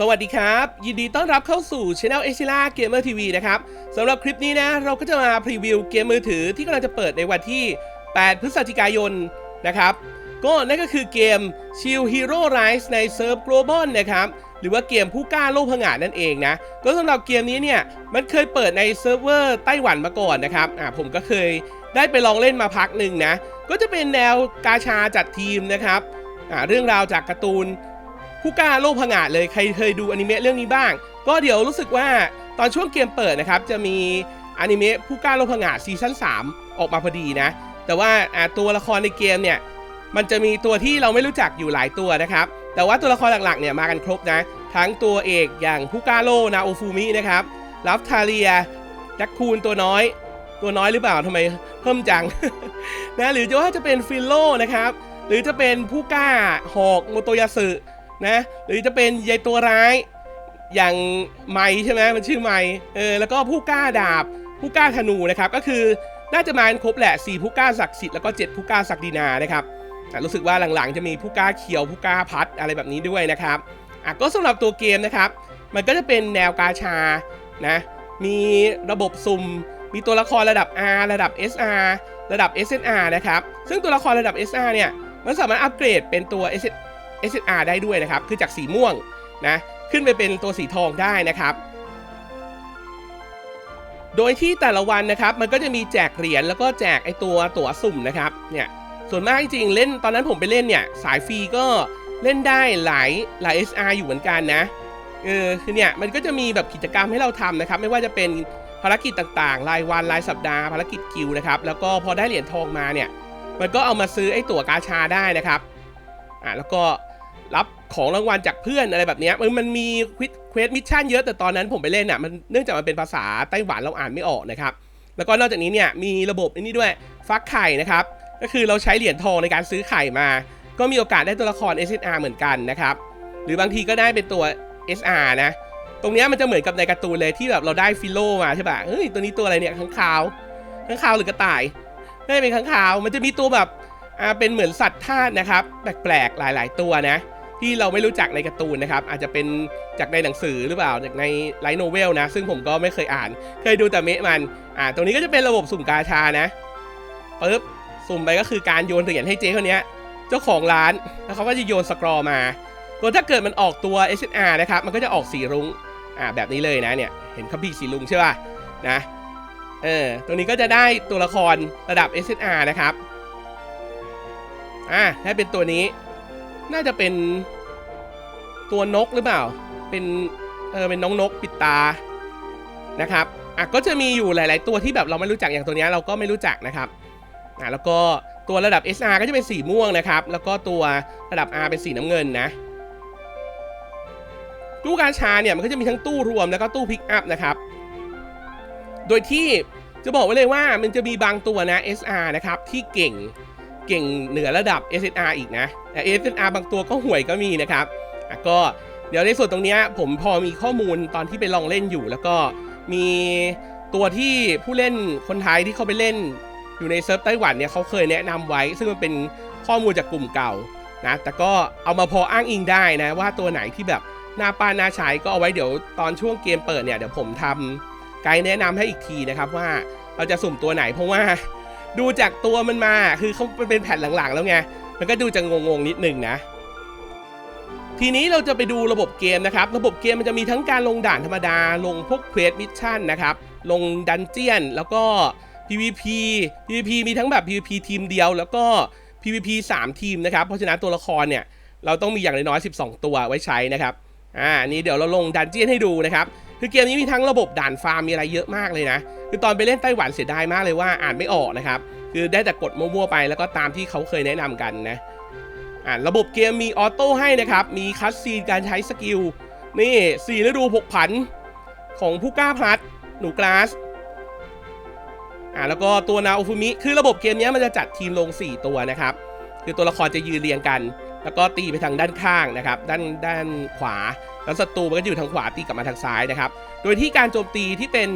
สวัสดีครับ ยินดีต้อนรับเข้าสู่ช anel เอชิล่าเกมเมอร์ทีวีนะครับสำหรับคลิปนี้นะเราก็จะมาพรีวิวเกมมือถือที่กำลังจะเปิดในวันที่ 8 พฤศจิกายนนะครับ ก็นั่นก็คือเกม Shield Hero Rise ในเซิร์ฟ Global นะครับ หรือว่าเกมผู้กล้าโลกผงาดนั่นเองนะ ก็สำหรับเกมนี้เนี่ยมันเคยเปิดในเซิร์ฟเวอร์ไต้หวันมาก่อนนะครับอ่าผมก็เคยได้ไปลองเล่นมาพักหนึ่งนะ ก็จะเป็นแนวกาชาจัดทีมนะครับอ่าเรื่องราวจากการ์ตูน ผู้กล้าโลกผงาดเลยใครเคยดูอนิเมะเรื่องนี้บ้าง ก็เดี๋ยวรู้สึกว่าตอนช่วงเกมเปิดนะครับ จะมีอนิเมะผู้กล้าโลกผงาดซีซั่น3 ออกมาพอดีนะ แต่ว่าตัวละครในเกมเนี่ยมันจะมีตัวที่เราไม่รู้จักอยู่หลายตัวนะครับ แต่ว่าตัวละครหลักๆเนี่ยมากันครบนะ ทั้งตัวเอกอย่างผู้กล้าโลนาโอฟูมินะครับลัฟทาเรียแจ็คคูนตัวน้อย ตัวน้อยหรือเปล่าทำไมเพิ่มจังนะหรือจะว่าจะเป็นฟิลโลนะครับหรือจะเป็นผู้กล้าหอกโมโตยาสึ นะหรือจะเป็นยายตัวร้ายอย่างไม้ใช่ไหมมันชื่อไม้เออแล้วก็ผู้กล้าดาบผู้กล้าธนูนะครับก็คือน่าจะมาครบแหละ4ผู้กล้าศักดิ์สิทธิ์แล้วก็7ผู้กล้าศักดินานะครับรู้สึกว่าหลังๆ จะมีผู้กล้าเขียวผู้กล้าพัดอะไรแบบนี้ด้วยนะครับอะก็สำหรับตัวเกมนะครับ มันก็จะเป็นแนวกาชานะมีระบบสุ่มมีตัวละครระดับ R ระดับ SR ระดับ SNR นะครับซึ่งตัวละครระดับ SR เนี่ยมันสามารถอัปเกรดเป็นตัว SSR ได้ด้วยนะครับ คือจากสีม่วงนะ ขึ้นไปเป็นตัวสีทองได้นะครับ โดยที่แต่ละวันนะครับ มันก็จะมีแจกเหรียญแล้วก็แจกไอตัวตั๋วสุ่มนะครับ เนี่ย ส่วนมากจริงๆเล่น ตอนนั้นผมไปเล่นเนี่ย สายฟรีก็เล่นได้หลายหลาย SR อยู่เหมือนกันนะ เออ คือเนี่ย มันก็จะมีแบบกิจกรรมให้เราทำนะครับ ไม่ว่าจะเป็นภารกิจต่างๆ รายวัน รายสัปดาห์ ภารกิจกิลด์นะครับ แล้วก็พอได้เหรียญทองมาเนี่ย มันก็เอามาซื้อไอ้ตั๋วกาชาได้นะครับ อ่าแล้วก็ รับของรางวัลจากเพื่อนอะไรแบบนี้มันมันมีควิดเควสมิชชั่นเยอะแต่ตอนนั้นผมไปเล่นอะมันเนื่องจากมันเป็นภาษาไต้หวันเราอ่านไม่ออกนะครับแล้วก็นอกจากนี้เนี่ยมีระบบอันนี้ด้วยฟักไข่นะครับก็คือเราใช้เหรียญทองในการซื้อไข่มา ก็มีโอกาสได้ตัวละคร SSR เหมือนกันนะครับหรือบางทีก็ได้เป็นตัว SR นะตรงนี้มันจะเหมือนกับในการ์ตูนเลยที่แบบเราได้ฟิโลมาใช่ปะเฮ้ยตัวนี้ตัวอะไรเนี่ยข้างคาวข้างคาวหรือกระต่ายไม่เป็นข้างคาว มันจะมีตัวแบบอ่าเป็นเหมือนสัตว์ธาตุนะครับ แปลกๆหลาย ๆ ตัวนะ ที่เราไม่รู้จักในการ์ตูนนะครับ อาจจะเป็นจากในหนังสือหรือเปล่าจากในไลท์โนเวลนะ ซึ่งผมก็ไม่เคยอ่าน เคยดูแต่เมะมัน อ่า ตรงนี้ก็จะเป็นระบบสุ่มกาชานะปึ๊บสุ่มไปก็คือการโยนเหรียญให้เจ๊คนเนี้ยเจ้าของร้านแล้วเขาก็จะโยนสกรอมาก็ถ้าเกิดมันออกตัว SNR นะครับ มันก็จะออกสีรุ้งอ่าแบบนี้เลยนะเนี่ยเห็นเขาพีสีรุ้งใช่ป่ะนะเออตรงนี้ก็จะได้ตัวละครระดับ SNR นะครับอ่าถ้าเป็นตัวนี้ น่าจะเป็นตัวนกหรือเปล่า เป็น เออ เป็นน้องนกปิดตา นะครับ อะ ก็จะมีอยู่หลาย ๆ ตัวที่แบบเราไม่รู้จักอย่างตัวเนี้ยเราก็ไม่รู้จักนะครับ อะ แล้วก็ตัวระดับ SR ก็จะเป็นสีม่วงนะครับ แล้วก็ตัวระดับ R เป็นสีน้ำเงินนะตู้กาชาเนี่ยมันก็จะมีทั้งตู้รวมแล้วก็ตู้พิกอัพนะครับ โดยที่จะบอกไว้เลยว่ามันจะมีบางตัวนะ SR นะครับที่เก่ง เก่งเหนือระดับ SSR อีกนะแต่ SSR บางตัวก็ห่วยก็มีนะครับก็เดี๋ยวในส่วนตรงนี้ผมพอมีข้อมูลตอนที่ไปลองเล่นอยู่ แล้วก็มีตัวที่ผู้เล่นคนไทยที่เขาไปเล่นอยู่ในเซิร์ฟไต้หวันเนี่ยเขาเคยแนะนำไว้ ซึ่งมันเป็นข้อมูลจากกลุ่มเก่านะแต่ก็เอามาพออ้างอิงได้นะว่าตัวไหนที่แบบหน้าป้านหน้าใช้ก็เอาไว้เดี๋ยวตอนช่วงเกมเปิดเนี่ยเดี๋ยวผมทำไกด์แนะนำให้อีกทีนะครับว่าเราจะสุ่มตัวไหนเพราะว่า ดูจากตัวมันมาคือเขาเป็นแผ่นหลังๆ แล้วไงมันก็ดูจะงงๆนิดนึงนะ ทีนี้เราจะไปดูระบบเกมนะครับ ระบบเกมมันจะมีทั้งการลงด่านธรรมดา ลงพวกเควสมิชชั่นนะครับ ลงดันเจียน แล้วก็ PVP PVP มีทั้งแบบ PVP ทีมเดียว แล้วก็ PVP 3 ทีมนะครับ เพราะฉะนั้นตัวละครเนี่ยเราต้องมีอย่างน้อยๆ12 ตัวไว้ใช้นะครับ อ่า นี่เดี๋ยวเราลงดันเจียนให้ดูนะครับ คือเกมนี้มีทั้งระบบด่านฟาร์มมีอะไรเยอะมากเลยนะ คือตอนไปเล่นไต้หวันเสียดายมากเลยว่าอ่านไม่ออกนะครับ คือได้แต่กดมั่วๆไปแล้วก็ตามที่เขาเคยแนะนำกันนะอ่าระบบเกมมีออโต้ให้นะครับ มีคัสซีนการใช้สกิล นี่สี่ฤดูผกผันของผู้กล้าพลัด หนูกลาสอ่าแล้วก็ตัวนาโอฟูมิ คือระบบเกมนี้มันจะจัดทีมลง 4 ตัวนะครับ คือตัวละครจะยืนเรียงกัน แล้วก็ตีไปทางด้านข้างนะครับ ด้านด้านขวา แล้วศัตรูมันก็อยู่ทางขวาตีกลับมาทางซ้ายนะครับ โดยที่การโจมตีที่เป็น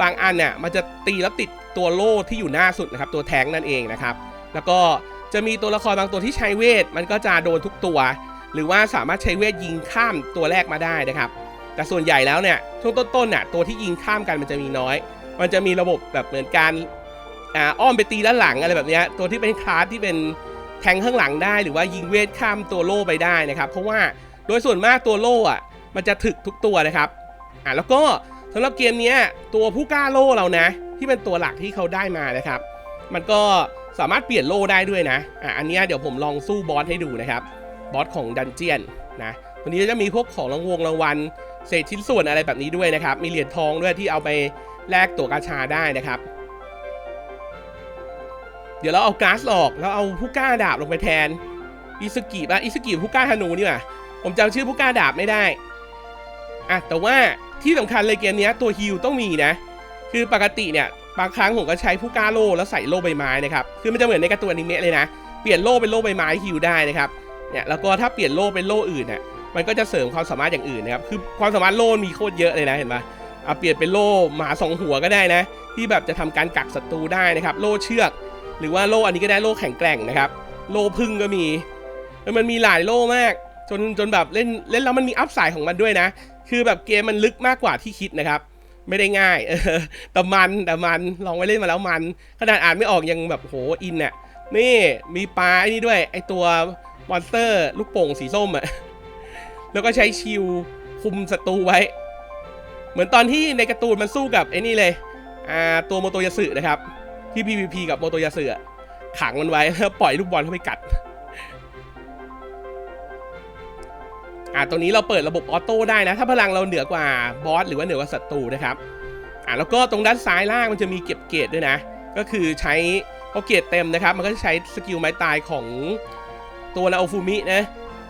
บางอันเนี่ยมันจะตีแล้วติดตัวโล่ที่อยู่หน้าสุดนะครับตัวแทงนั่นเองนะครับ แล้วก็จะมีตัวละครบางตัวที่ใช้เวท มันก็จะโดนทุกตัว หรือว่าสามารถใช้เวทยิงข้ามตัวแรกมาได้นะครับ แต่ส่วนใหญ่แล้วเนี่ยช่วงต้นๆน่ะตัวที่ยิงข้ามกันมันจะมีน้อย มันจะมีระบบแบบเหมือนการอ้อมไปตีด้านหลังอะไรแบบนี้ตัวที่เป็นคลาสที่เป็นแทงข้างหลังได้ หรือว่ายิงเวทข้ามตัวโล่ไปได้นะครับ เพราะว่าโดยส่วนมากตัวโล่อะมันจะถึกทุกตัวนะครับอ่าแล้วก็ สำหรับเกมนี้ตัวผู้กล้าโล่เรานะ ที่เป็นตัวหลักที่เขาได้มานะครับ มันก็สามารถเปลี่ยนโล่ได้ด้วยนะอะอันนี้เดี๋ยวผมลองสู้บอสให้ดูนะครับบอสของดันเจียนนะตัวนี้จะมีพวกของรางวงรางวัลเศษชิ้นส่วนอะไรแบบนี้ด้วยนะครับ มีเหรียญทองด้วยที่เอาไปแลกตั๋วกาชาได้นะครับ เดี๋ยวเราเอาก๊าซออกแล้วเอาผู้กล้าดาบลงไปแทนอิสกิป่ะอิสกิผู้กล้าธนูนี่ว่าผมจำชื่อผู้กล้าดาบไม่ได้อะแต่ว่า ที่สำคัญเลยเกมนี้ตัวฮิลต้องมีนะ คือปกติเนี่ยบางครั้งผมก็ใช้ผู้กล้าโล่แล้วใส่โล่ใบไม้นะครับ คือมันจะเหมือนในการ์ตูนอนิเมะเลยนะ เปลี่ยนโล่เป็นโล่ใบไม้ฮิลได้นะครับ เนี่ยแล้วก็ถ้าเปลี่ยนโล่เป็นโล่อื่นเนี่ยมันก็จะเสริมความสามารถอย่างอื่นนะครับ คือความสามารถโล่มีโคตรเยอะเลยนะเห็นปะเอาเปลี่ยนเป็นโล่หมาสองหัวก็ได้นะ ที่แบบจะทำการกักศัตรูได้นะครับ โล่เชือก หรือว่าโล่อันนี้ก็ได้โล่แข็งแกร่งนะครับ โล่พึ่งก็มี มันมีหลายโล่มาก จนจนแบบเล่นเล่นแล้วมันมีอัพไซด์ของมันด้วยนะ คือแบบเกมมันลึกมากกว่าที่คิดนะครับ ไม่ได้ง่ายเออแต่มันแต่มันลองไปเล่นมาแล้วมัน ขนาดอ่านไม่ออกยังแบบโหอินเนี่ยนี่มีปลาไอ้นี่ด้วย ไอตัวมอนสเตอร์ลูกโป่งสีส้มอะแล้วก็ใช้ชิลคุมศัตรูไว้ เหมือนตอนที่ในการ์ตูนมันสู้กับไอ้นี่เลยอ่าตัวโมโตยาสึนะครับ ที่ PVP กับโมโตยาสึอขังมันไว้แล้วปล่อยลูกบอลเข้าไปกัด อ่าตรงนี้เราเปิดระบบออโต้ได้นะ ถ้าพลังเราเหนือกว่าบอสหรือว่าเหนือกว่าศัตรูนะครับอ่าแล้วก็ตรงด้านซ้ายล่างมันจะมีเก็บเกรดด้วยนะ ก็คือใช้พอเกรดเต็มนะครับ มันก็จะใช้สกิลไม้ตายของตัวนาโอฟูมินะ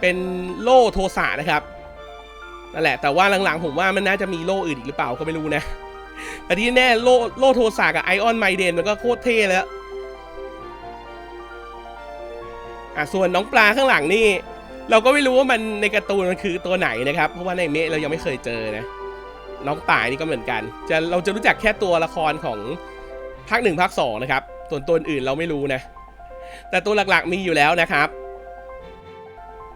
เป็นโล่โทสะนะครับนั่นแหละ แต่ว่าหลังๆผมว่ามันน่าจะมีโล่อื่นอีกหรือเปล่าก็ไม่รู้นะแต่ที่แน่โล่โล่โทสะกับไอออนไมเดนมันก็โคตรเท่แล้วอะส่วนน้องปลาข้างหลังนี่ เราก็ไม่รู้ว่ามันในการ์ตูนมันคือตัวไหนนะครับ เพราะว่าในเมะเรายังไม่เคยเจอนะ น้องต่ายนี่ก็เหมือนกัน จะเราจะรู้จักแค่ตัวละครของภาคหนึ่งภาคสองนะครับ ส่วนตัวอื่นเราไม่รู้นะ แต่ตัวหลักๆมีอยู่แล้วนะครับ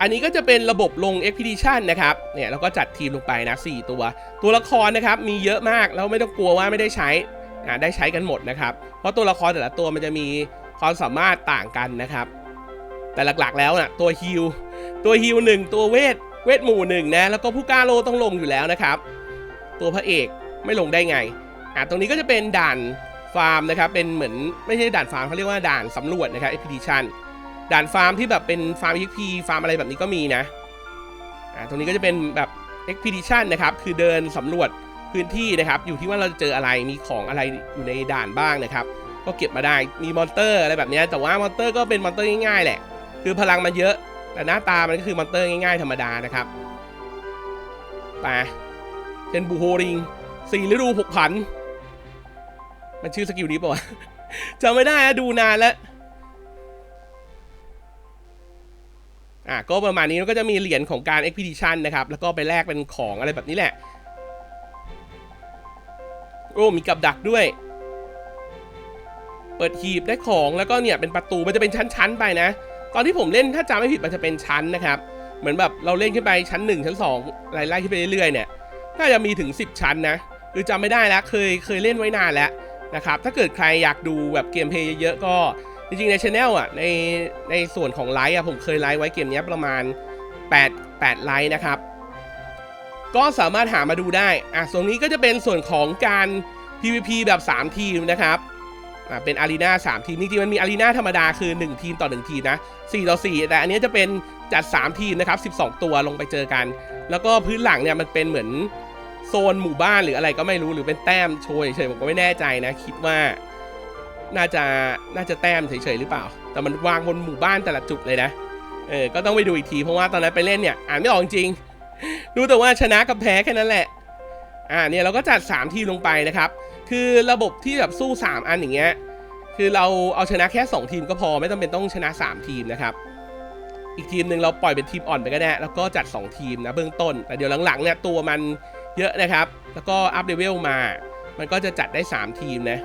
อันนี้ก็จะเป็นระบบลง Expedition นะครับ เนี่ยเราก็จัดทีมลงไปนะ4ตัว ตัวละครนะครับมีเยอะมากแล้วไม่ต้องกลัวว่าไม่ได้ใช้ได้ใช้กันหมดนะครับ เพราะตัวละครแต่ละตัวมันจะมีความสามารถต่างกันนะครับ แต่หลักๆแล้วนะตัวฮิลตัวฮิลหนึ่งตัวเวทเวทหมู่หนึ่งนะแล้วก็ผู้กล้าโลต้องลงอยู่แล้วนะครับ ตัวพระเอกไม่ลงได้ไงอะตรงนี้ก็จะเป็นด่านฟาร์มนะครับเป็นเหมือนไม่ใช่ด่านฟาร์มเขาเรียกว่าด่านสำรวจนะครับ expedition ด่านฟาร์มที่แบบเป็นฟาร์ม XP ฟาร์มอะไรแบบนี้ก็มีนะอะตรงนี้ก็จะเป็นแบบ expedition นะครับคือเดินสำรวจพื้นที่นะครับ อยู่ที่ว่าเราจะเจออะไรมีของอะไรอยู่ในด่านบ้างนะครับ ก็เก็บมาได้มีมอนเตอร์อะไรแบบนี้แต่ว่ามอนเตอร์ก็เป็นมอนเตอร์ง่ายๆแหละ คือพลังมันเยอะ แต่หน้าตามันก็คือมอนเตอร์ง่ายๆธรรมดานะครับไปเป็นบูโฮริงสี่ฤดูผกผันมันชื่อสกิลนี้ป่าวะจำไม่ได้นะดูนานแล้วอะก็ประมาณนี้แล้วก็จะมีเหรียญของการ expedition นะครับ แล้วก็ไปแลกเป็นของอะไรแบบนี้แหละ โอ้ มีกับดักด้วย เปิดหีบได้ของแล้วก็เนี่ยเป็นประตูมันจะเป็นชั้นๆไปนะ ตอนที่ผมเล่นถ้าจำไม่ผิดมันจะเป็นชั้นนะครับ เหมือนแบบเราเล่นขึ้นไปชั้น 1 ชั้น2ไล่ๆขึ้นไปเรื่อยๆเนี่ยน่าจะมีถึง 10 ชั้นนะคือจำไม่ได้แล้วเคยเคยเล่นไว้นานแล้วนะครับถ้าเกิดใครอยากดูแบบเกมเพลย์เยอะๆก็จริงๆในช anel อะในในส่วนของไลฟ์อะผมเคยไลฟ์ไว้เกมนี้ประมาณ 8 8ไลฟ์นะครับ ก็สามารถหามาดูได้อะส่วนนี้ก็จะเป็นส่วนของการ PVP แบบ 3 ทีมนะครับ อ่าเป็นอารีนา3ทีมจริงๆมันมีอารีนาธรรมดาคือ 1 ทีมต่อ 1 ทีมนะ4ต่อ4แต่อันนี้จะเป็นจัด 3 ทีมนะครับ 12 ตัวลงไปเจอกัน แล้วก็พื้นหลังเนี่ยมันเป็นเหมือนโซนหมู่บ้านหรืออะไรก็ไม่รู้หรือเป็นแต้มโชยเฉยๆผมก็ไม่แน่ใจนะ คิดว่าน่าจะน่าจะแต้มเฉยๆหรือเปล่า แต่มันวางบนหมู่บ้านแต่ละจุดเลยนะเออก็ต้องไปดูอีกทีเพราะว่าตอนนั้นไปเล่นเนี่ยอ่านไม่ออกจริงรู้แต่ว่าชนะกับแพ้แค่นั้นแหละอ่าเนี่ยเราก็จัด 3 ทีมลงไปนะครับ คือระบบที่แบบสู้ 3 อันอย่างเงี้ยคือเราเอาชนะแค่ 2 ทีมก็พอไม่ต้องเป็นต้องชนะ 3 ทีมนะครับอีกทีมหนึ่งเราปล่อยเป็นทีมอ่อนไปก็ได้แล้วก็จัด 2 ทีมนะเบื้องต้น แต่เดี๋ยวหลังๆเนี่ยตัวมันเยอะนะครับ แล้วก็อัพเลเวลมา มันก็จะจัดได้ 3 ทีมนะ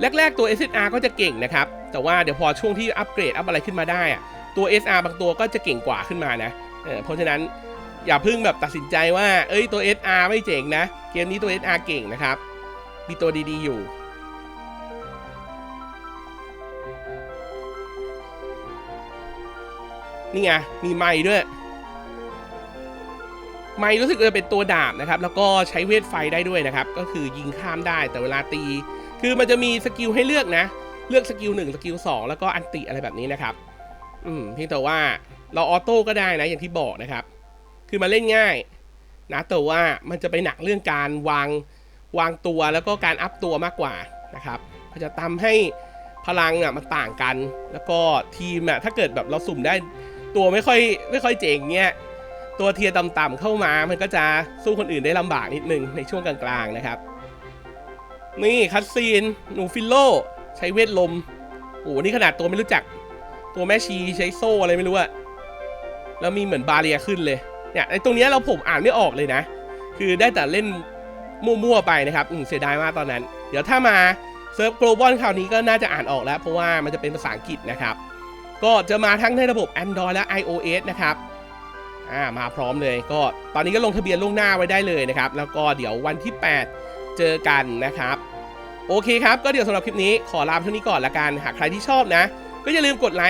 แรกๆตัว SSR ก็จะเก่งนะครับ แต่ว่าเดี๋ยวพอช่วงที่อัปเกรดอัพอะไรขึ้นมาได้อะตัว SR บางตัวก็จะเก่งกว่าขึ้นมานะเเพราะฉะนั้น อย่าเพิ่งแบบตัดสินใจว่า เอ้ยตัว SR ไม่เจ๋งนะ เกมนี้ตัว SR เก่งนะครับ มีตัวดีๆ อยู่นี่ไง มีไม้ด้วย ไม้รู้สึกจะเป็นตัวดาบนะครับ แล้วก็ใช้เวทไฟได้ด้วยนะครับ ก็คือยิงข้ามได้แต่เวลาตี คือมันจะมีสกิลให้เลือกนะ เลือกสกิล1สกิล2แล้วก็อันติอะไรแบบนี้นะครับ อืมเพียงแต่ว่าเราออโต้ก็ได้นะอย่างที่บอกนะครับ คือมาเล่นง่ายนะแต่ว่ามันจะไปหนักเรื่องการวางวางตัวแล้วก็การอัพตัวมากกว่านะครับมันจะทำให้พลังอะมันต่างกัน แล้วก็ทีมอะถ้าเกิดแบบเราสุ่มได้ตัวไม่ค่อยไม่ค่อยเจ๋งเงี้ยตัวเทียต่ำๆเข้ามามันก็จะสู้คนอื่นได้ลำบากนิดนึงในช่วงกลางๆนะครับ นี่คัตซีนหนูฟิลโลใช้เวทลมโอ้โหนี่ขนาดตัวไม่รู้จัก ตัวแม่ชีใช้โซ่อะไรไม่รู้อะแล้วมีเหมือนบาเรียขึ้นเลย เนี่ยไอ้ตรงนี้เราผมอ่านไม่ออกเลยนะ คือได้แต่เล่นมั่วๆไปนะครับอืมเสียดายมากตอนนั้น เดี๋ยวถ้ามาเซิร์ฟ global คราวนี้ก็น่าจะอ่านออกแล้ว เพราะว่ามันจะเป็นภาษาอังกฤษนะครับ ก็จะมาทั้งในระบบ Android และ iOS นะครับอ่ามาพร้อมเลยก็ตอนนี้ก็ลงทะเบียนล่วงหน้าไว้ได้เลยนะครับ แล้วก็เดี๋ยววันที่ 8 เจอกันนะครับ โอเคครับ ก็เดี๋ยวสำหรับคลิปนี้ขอลาไปเท่านี้ก่อนละกัน หากใครที่ชอบนะ ก็อย่าลืมกดไลค์